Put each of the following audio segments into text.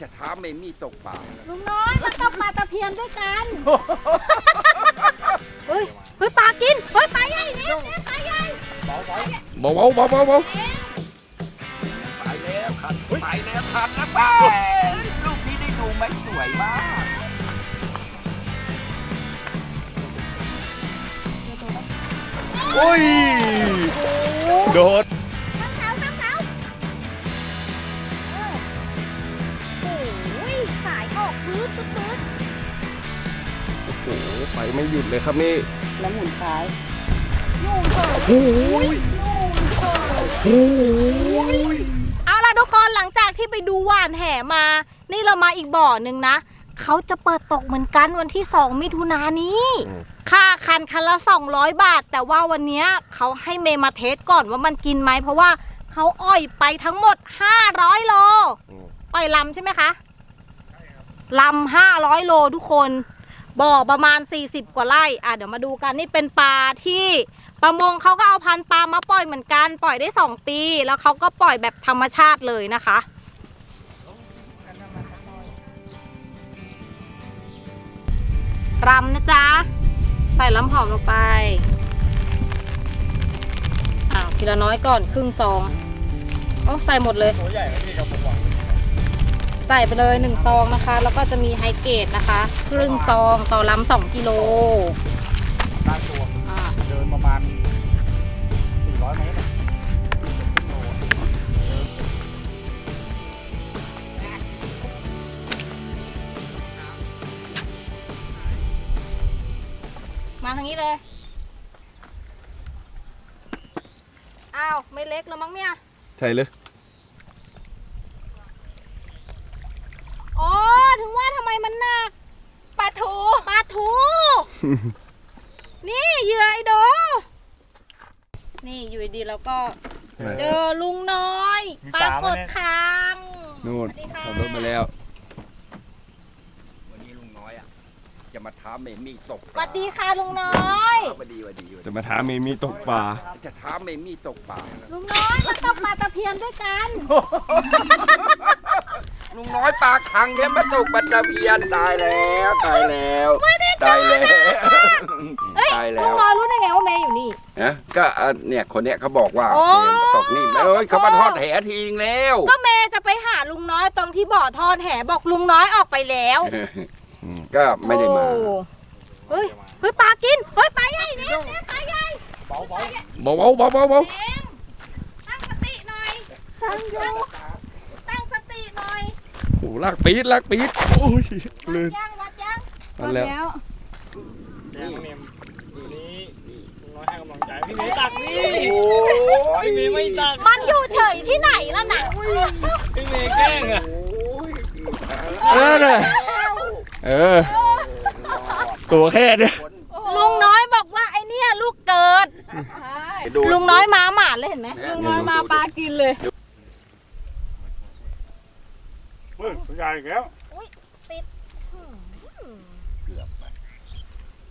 จะท้าไม่มีตกปลาลุงน้อยมาตกปลาตะเพียนด้วยกันเฮ้ยเฮ้ยปลากินเฮ้ยปลาใหญ่เนี่ยเนี่ยปลาใหญ่เบาเบาเบาเบาเบาไปแล้วขันไปแล้วขันแล้วไปลูกนี้ได้ดูไหมสวยมากโอ้ยโดด ปื๊ดปื๊ดปื๊ดโอ้โหไปไม่หยุดเลยครับนี่แล้วหมุนซ้ายยุ่งเถอะโอ้ยยุ่งเถอะโอ้ยเอาล่ะทุกคนหลังจากที่ไปดูหว่านแห่มา นี่เรามาอีกบ่อหนึ่งนะ เขาจะเปิดตกเหมือนกันวันที่ 2 มิถุนายนนี้ ค่าคันคันละ 200 บาท แต่ว่าวันเนี้ยเขาให้เมย์มาเทสก่อนว่ามันกินไหมเพราะว่าเขาอ้อยไปทั้งหมด 500 โล อ้อยลำใช่ไหมคะ ลำ500โลทุกคน บ่อประมาณ 40 กว่าไร่อะเดี๋ยวมาดูกันนี่เป็นปลาที่ประมงเขาก็เอาพันปลามาปล่อยเหมือนกัน ปล่อยได้ 2 ปี แล้วเขาก็ปล่อยแบบธรรมชาติเลยนะคะรำนะจ๊ะ ใส่ลำหอมลงไปอ้าวทีละน้อยก่อนครึ่งซองโอ้ใส่หมดเลยใส่ไปเลยหนึ่งซองนะคะ แล้วก็จะมีไฮเกรดนะคะ ครึ่งซองต่อลำสองกิโลด้านตัวอ่าเดินประมาณ 400 เมตรอะมาทางนี้เลย อ้าว ไม่เล็กแล้วมั้งเนี่ย ใช่เลย อ๋อ ถึงว่าทำไมมันหนักปลาทูปลาทู นี่เหยื่อไอโด นี่อยู่ดีๆแล้วก็เจอลุงน้อยปรากฏคางนู่นสวัสดีค่ะขับรถมาแล้ว วันนี้ลุงน้อยอะ จะมาท้าไม่มีตกสวัสดีค่ะลุงน้อยสวัสดีสวัสดีสวัสจะดีมาท้าเมมีตกปลาจะท้าไม่มีตกปลาลุงน้อยมาตกปลาตะเพียนด้วยกัน ลุงน้อยปลาคังแค่มาตกบันตะเพียนตายแล้วตายแล้วตายแล้วเอ้ยตายลุแล้งวน้อยรู้ได้ไงว่าเมย์อยู่นี่ นะก็อะเนี่ยคนเนี้ยเขาบอกว่าโอ้เนี่ยมาตกนี่เอ้ยเขามาทอดแหทีนึงแล้วก็เมย์จะไปหาลุงน้อยตรงที่บ่อทอดแหบอกลุงน้อยออกไปแล้วก็ไม่ได้มาโอ้เฮ้ยเฮ้ยปลากินเฮ้ยปลาใหญ่เนี่ยเนี่ยปลาใหญ่เบาเบาเบาเบาเบาเบาเอ็มตั้งสติหน่อยตั้งตั้งสติหน่อยโอ้ ลากปี๊ดลากปี๊ดโอ้ยวัลื่ดนยังวัดยังมาแล้วๆแดงเมมวันนี้ลุงน้อยให้กำลังใจพี่เมย์ตักนี่โอ้ยพี่เมย์ไม่ตักมันอยู่เฉยที่ไหนล่ะน่ะพี่เมย์แกล้งอะเออน่ะเออ ตัวแค่เนี่ยลุงน้อยบอกว่าไอเนี่ยลูกเกิดดูลุงน้อยมาหมาเลยเห็นไหมเนี่ยลุงน้อยมาปลากินเลย เฮ้ยใหญ่แล้วติดหืมเกือบไป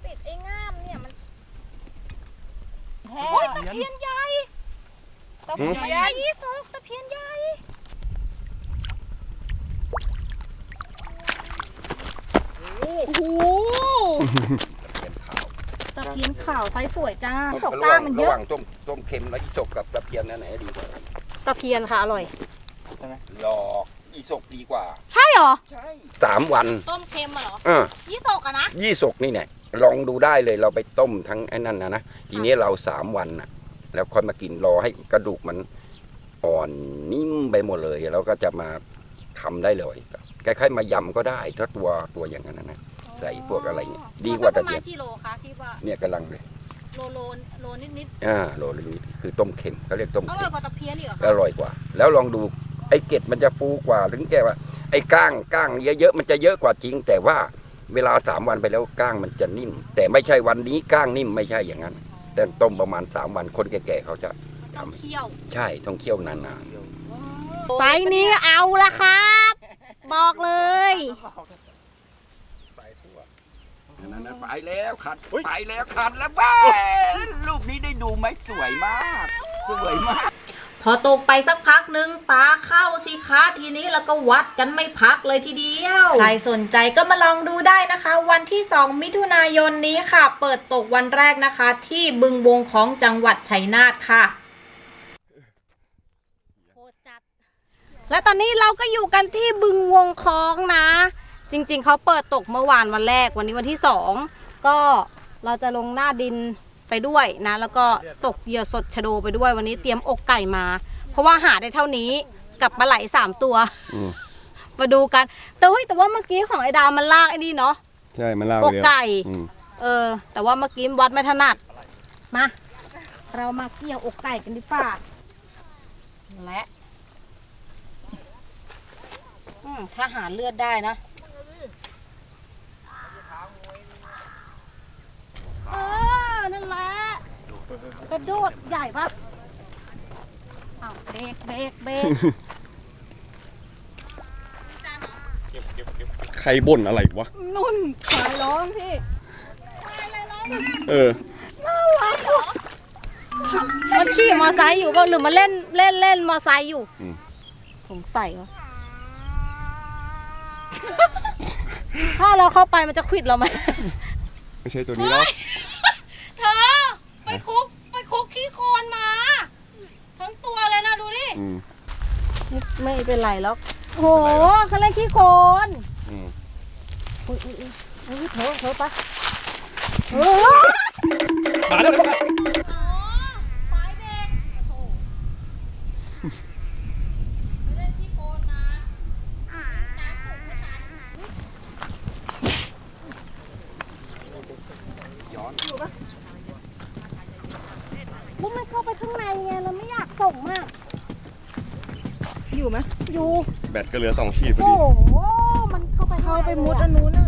ติดไอ้ง่ามเนี่ยมันโอ้ยตะเพียนใหญ่ตะเพียนใหญ่ยี่สกตะเพียนใหญ่โอ้โหเป็นขาวตะเพียนขาวไซส์สวยจ้าสกระกล้าหว่างมันเยระหอะว่างต้มต้มเค็มแล้วอีสกกับตะเพียนนั่นไหนดีกว่าตะเพียนค่ะอร่อยหลอก อีสกดีกว่า ใช่เหรอ ใช่สามวันต้มเค็มอะเหรออ่ายี่สกอะนะยี่สกนี่เนี่ยลองดูได้เลยเราไปต้มทั้งไอ้นั่นนะนะทีนี้เราสามวันนะแล้วค่อยมากินรอให้กระดูกมันอ่อนนิ่มไปหมดเลย แล้วก็จะมาทำได้เลยคล้ายๆมายำก็ได้ถ้าตัวตัวอย่างนั้นนะนะใส่พวกอะไรเนี่ยดีกว่าปตะระเพีมายณนกิโลคะที่ว่าเนี่ยกำลังเลยโลโลโลนิดนิดอ่าโรลีคือต้มเค็มเขาเรียกต้มๆอร่เค็อยมกว่าตะเพียนอีกเหรออคะร่อยกว่า แล้วลองดู ไอ้เกล็ดมันจะฟูกว่าถึงแกว่า ไอ้ก้างก้างเยอะๆมันจะเยอะกว่าจริง แต่ว่าเวลาสามวันไปแล้วก้างมันจะนิ่ม แต่ไม่ใช่วันนี้ก้างนิ่มไม่ใช่อย่างนั้น แต่ต้มประมาณสามวันคนแก่ๆเขาจะต้องเคี่ยวใช่ต้องเคี่ยวนานไซส์นี้เอาละครับ บอกเลยๆนั่นๆไปแล้วขัดไปแล้วขัดแล้วบ้าลูกนี้ได้ดูไหมสวยมาก สวยมาก พพอตกไปสักพักหนึ่งปลาเข้าสิคะทีนี้แล้วก็วัดกันไม่พักเลยทีเดียว ใครสนใจก็มาลองดูได้นะคะ วันที่ 2 มิถุนายนนี้ค่ะ เปิดตกวันแรกนะคะ ที่บึงวงของจังหวัดชัยนาทค่ะและตอนนี้เราก็อยู่กันที่บึงวงคล้องนะ จริงๆเขาเปิดตกเมื่อวานวันแรกวันนี้วันที่สองก็เราจะลงหน้าดิน ไปด้วยนะ แล้วก็ตกเหยื่อสดชะโดไปด้วยวันนี้เตรียมอกไก่มา เพราะว่าหาได้เท่านี้กับปลาไหลสามตัว อืม มาดูกัน แต่เฮ้ยแต่ว่าเมื่อกี้ของไอ้ดาวมันลากไอ้นี่เนาะ ใช่มันเล่าอกเดียวไก่ อืมเออ แต่ว่าเมื่อกี้วัดไม่ถนัด มา เรามาเกี่ยวอกไก่กันดีกว่าและอืมถ้าหาเลือดได้นะเออ นั่นแหละกระโดดใหญ่ปะอ้าวเบรกเบรกเบรกเก็บเก็บเก็บใครบ่นอะไรวะ นุ่นขายร้องพี่ขายอะไรร้องนะเออ มันขี่มอไซค์อยู่เปล่าหรือมันเล่นเล่นเล่นมอไซค์อยู่อืม สงสัยวะถ้าเราเข้าไปมันจะควิดเราไหมไม่ใช่ตัวนี้หรอก เธอ ไปคุก ไปคุกขี้โคลนมา ทั้งตัวเลย นะดูดิอืมไม่เป็นไรแล้วโหเขาเล่นขี้โคลนอืมอุ้ยอุ้ยอุ้ยอุ้ยเธอเธอปะเออมาแล้วมาแล้ว อ๋อปลายเด็กโอ้โหไปเล่นขี้โคลนมาน้ำสูงไม่ทัน แล้วมันเข้าไปข้างในไงเราไม่อยากส่งมาก อยู่ไหม อยู่ แบตก็ เหลือสองขีดพอโอ้ดีโห มันเข้าไปเข้าไปมุดอัอันนู้นน่ะ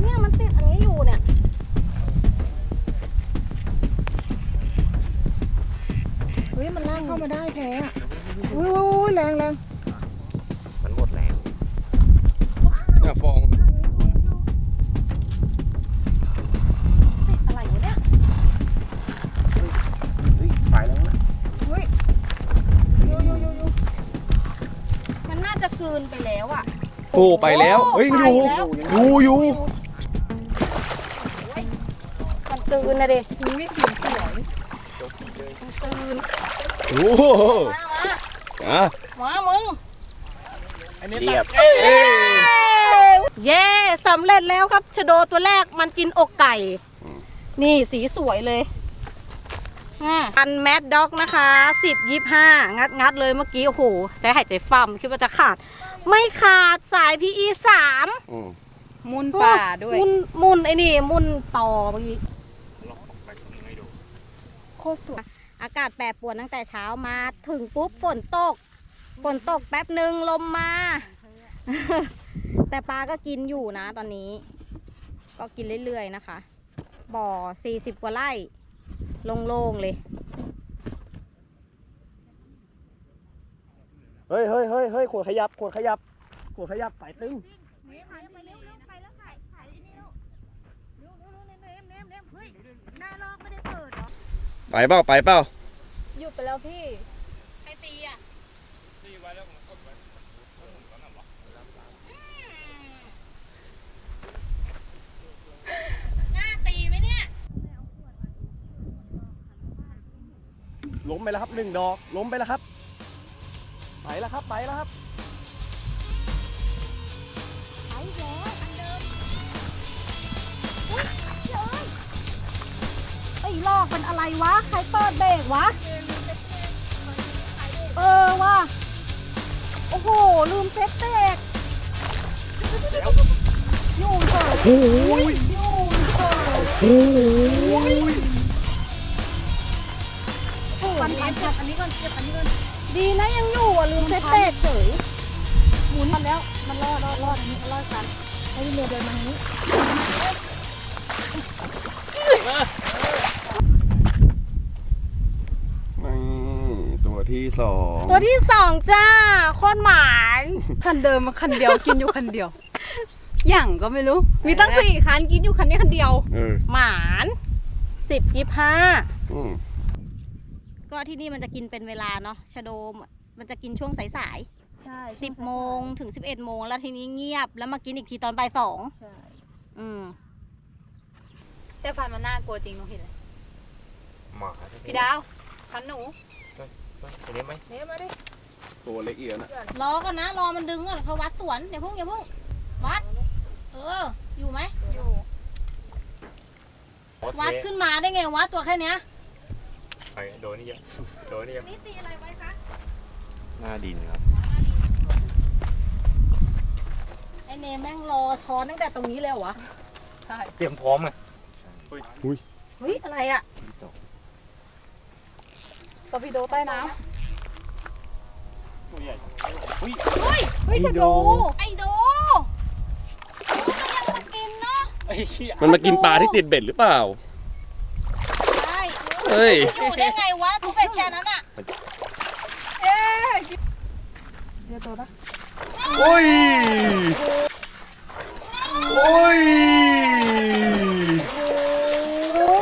เนี่ยมันติดอันนี้อยู่เนี่ย เฮ้ยมันลากเข้ามาได้แพ้อะอุ้ยแรงแรง โอ้ไปแล้ว เฮ้ยยังอยู่ไปแล้วอยู่ อยู่โอ้ยมันกลืนนะดิมีวิสีสวยมันกลืนโอ้โหมามาอะมามึงอันนี้เรียบเย้สำเร็จแล้วครับชะโดตัวแรกมันกินอกไก่ นี่สีสวยเลยอ่าอันแมดด็อกนะคะสิบยี่ห้างัดงัดเลยเมื่อกี้ โอ้โหใจหายใจฟั่มคิดว่าจะขาด ไม่ขาดสายพีอีสามอืมมุนป่าด้วย มุนมุนไอ้นี่มุนต่อเมื่อกี้ลองออกไปตรงนี้ให้ดูโคตรสวย อากาศแปรปรวนตั้งแต่เช้ามาถึงปุ๊บฝนตก ฝนตกแป๊บหนึ่งลมมา แต่ปลาก็กินอยู่นะตอนนี้ ก็กินเรื่อยๆนะคะ บ่อสี่สิบกว่าไร่โล่งๆเลย ฮ้ยเฮ้ยเฮ้ยเฮ้ยขวดขยับขวดขยับขวดขยับสายตึงไปเปล่าไปเปล่าหยุดไปแล้วพี่ใครตีอะตีไว้แล้วมันกดไว้หน้าตีไหมเนี่ยล้มไปแล้วครับหนึ่งดอกล้มไปแล้วครับ ไปแล้วครับ ไปแล้วครับ ไปแล้วอันเดิมอุ๊ยเจ้ยไอ้ลอกเป็นอะไรวะ ใครเปิดเบรกวะ เออว่ะ โอ้โห ลืมเซ็ตเบรกอยู่เฉยโอ้ยอยู่เฉยโอ้ยปันปันจับอันนี้ก่อนเก็บอันนี้ก่อน ดีนะยังอยู่อะลืมเซ็ตเบรกเฉยหมุนมันแล้ว มันรอดรอดรอดอันนี้รอดกันไอ้เรือเดินมาทางนี้นี่ตัวที่สองตัวที่สองจ้าโคตรหมายคันเดิมมาคันเดียวกินอยู่คันเดียว อย่างก็ไม่รู้ มีตั้งสี่คันกินอยู่คันนี้คันเดียว เออ หมานสิบยี่ห้าอืม ก็ที่นี่มันจะกินเป็นเวลาเนาะชะโดมมันจะกินช่วงสายใช่ๆสิบโมงถึงสิบเอ็ดโมงแล้วทีนี้เงียบแล้วมากินอีกทีตอนบ่ายสองใช่ อืม แต่ฟันมันน่ากลัวจริงหนูเห็นเลยหมาพี่ดาวคันหนูอันนี้ไหมเนี่ยมาดิตัวเล็กอีกแล้วนะรอก่อนนะรอมันดึงก่อนเขาวัดสวนอย่าเพิ่งอย่าเพิ่งวัด เออ อยู่ไหมอยู่ วัดขึ้นมาได้ไงวัดตัวแค่เนี้ย ไปโดนนี่เยอะโดนนี่เยอะนี่ตีอะไรไว้คะหน้าดินครับ ไอเนมแม่งรอช้อนตั้งแต่ตรงนี้เลยเหรอวะเตรียมพร้อมไงเฮ้ยอะไรอะตอร์ปิโดใต้น้ตัวใหญ่เฮ้ยำเฮ้ยจะโดไอโดโอ้ก็ยังมากินเนาะไอ้เหี้ยมันมากินปลาที่ติดเบ็ดหรือเปล่าใช่ เฮ้ย อยู่ได้ไงวะทุกเป็ดแค่นั้นอะเดี๋ยวตัวนะโอ้ย โอ้ย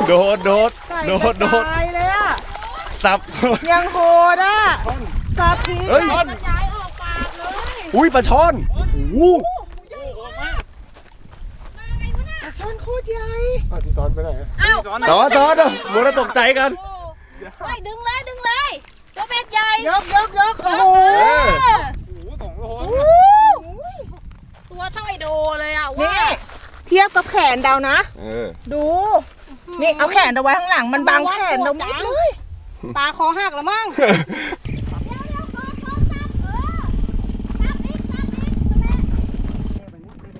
โดด โดดโดด โดด ตายเลยอะ สับ ยังโหดอะซาพีเฮ้ย กระจายออกปากเลย อุ้ยปลาช่อนโอ้โหปลา ช่อนโคตรใหญ่ที่ซ้อนไปไหนอ้าวต่อต่อต่อมัวแต่ตกใจกันเฮ้ยดึงเลยดึงเลยตัวเป็ดใหญ่ยกยกยกโอ้โหเออตัวเท่าไอโดเลยอะนี่ว่าเทียบกับแขนเดานะ เออ ดู นี่เอาแขนเอาไว้ข้างหลังมันบังแขนเรามิดเลย ปลาคอหักแล้วมั้ง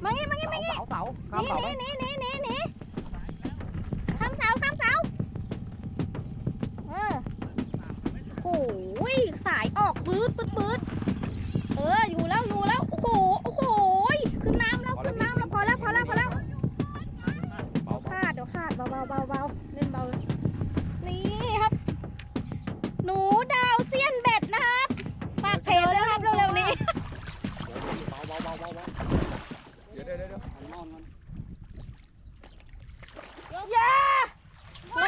มางี้มางี้มางี้ เสาข้ามเสาไหม ห นี่นี่นี่นี่ข้ามเสาข้ามเสาเออโอ้ยสายออกปื๊ดปื๊ดปื๊ดเอออยู่แล้วอยู่แล้วโอ้โหโอ้โหขึ้นน้ำแล้วขึ้นน้ำแล้วพอแล้วพอแล้วพอแล้วขาดเดี๋ยวขาดเบาเบาเบาเบาเล่นเบาเลยนี่ครับ หนูดาวเซียนเบ็ดนะครับฝากเพจด้วยครับเร็วๆนี้ เยวเดี๋ยวเดี๋ยวย่า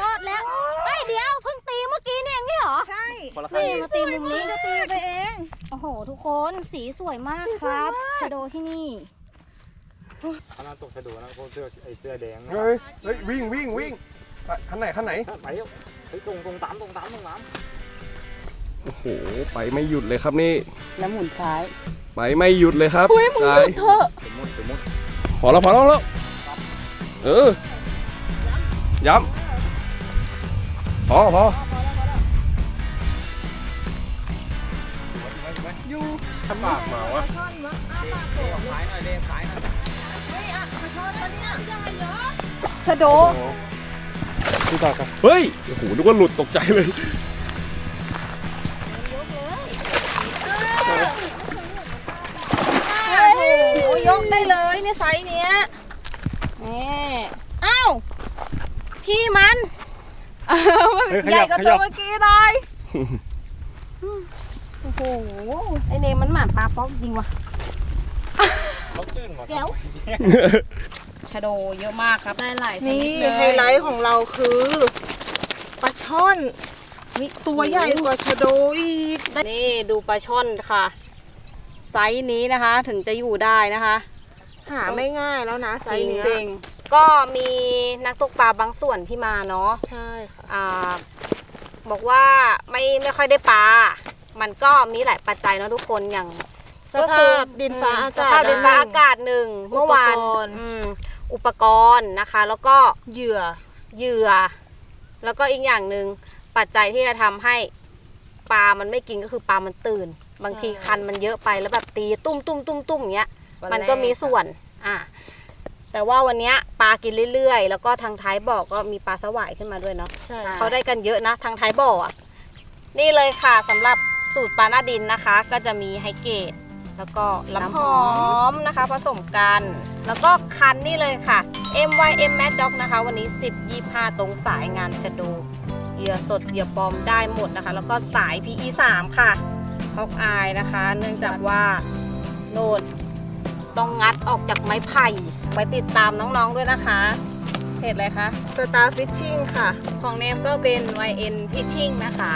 รอดแล้วเฮ้ยเดี๋ยวเพิ่งตีเมื่อกี้เนี่ยเองนี่เหรอ ใช่คนละคันนี่มาตีมุมนี้ จะตีไปเอง โอ้โห ทุกคนสีสวยมากครับชาโดที่นี่ขนาดตกกระโดดนะพวกเสื้อไอเสื้อแดงเฮ้ยเฮ้ยวิ่งวิ่งวิ่งคันไหนคันไหนไปเฮ้ยตรงตรงตามตรงตามตรงตามโอ้โหไปไม่หยุดเลยครับนี่ แล้วหมุนซ้าย ไปไม่หยุดเลยครับอุ้ยมึงหยุดเถอะ อแล้วพอแล้วพอแล้วเออย้ำพอพอถ้าปากมาวะช่อนมะอ้าปากโผล่ขายหน่อยเลขายหน่อยเฮ้ยอะปลาช่อนแล้วเนี่ยชะโดที่ต่อกันเฮ้ยโอ้โหนึกว่าหลุดตกใจเลย ได้เลยในไซส์เนี้ยนี่อ้าวที่มันเฮ้ยขใหญ่ยับกว่าขตัยัวบเมื่อกี้หน่อยโอ้โหไอเนมมันหมานปลาป๊อกจริงว่ะเขาตื่นมาแก้วชาโดเยอะมากครับได้หลายชนินี่ดเลยไฮไลท์ของเราคือปลาช่อนนี่ตัวใหญ่กว่าชะโดอีกนี่ดูปลาช่อนค่ะ ไซส์นี้นะคะถึงจะอยู่ได้นะคะ หาไม่ง่ายแล้วนะไซจริส์งเนี้ยจริงๆก็มีนักตกปลาบางส่วนที่มาเนาะใช่ค่ะอ่าบอกว่าไม่ไม่ค่อยได้ปลา มันก็มีหลายปัจจัยเนาะทุกคนอย่างสภาพดินฟ้าอากาศ สภาพดินฟ้าอากาศหนึ่งอุปกรณ์ เมื่อวานอืมอุปกรณ์นะคะ แล้วก็เหยื่อ เหยื่อ แล้วก็อีกอย่างหนึ่งปัจจัยที่จะทำให้ปลามันไม่กินก็คือปลามันตื่น บางทีคันมันเยอะไปแล้วแบบตีตุ้มตุ้มตุ้มตุ้มอย่างเงี้ย มันก็มีส่วนอะแต่ว่าวันเนี้ยปลากินเรื่อยๆ แล้วก็ทางท้ายบ่อก็มีปลาสวายขึ้นมาด้วยเนาะใช่เขาได้กันเยอะนะทางท้ายบ่ออะนี่เลยค่ะสำหรับสูตรปลาหน้าดินนะคะ ก็จะมีไฮเกต แล้วก็ลำหอมนะคะ ผสมกัน แล้วก็คันนี่เลยค่ะ MYM Mad Dog นะคะ วันนี้ 10 25 ตรงสายงานชะโดเหยื่อสดเหยื่อปลอมได้หมดนะคะ แล้วก็สาย PE 3ค่ะฮอกอายนะคะ เนื่องจากว่าโน่น ต้องงัดออกจากไม้ไผ่ไปติดตามน้องๆด้วยนะคะเพจอะไรคะสตาร์ฟิชชิ่งค่ะ ของเนมก็เป็น YN Pitching นะคะ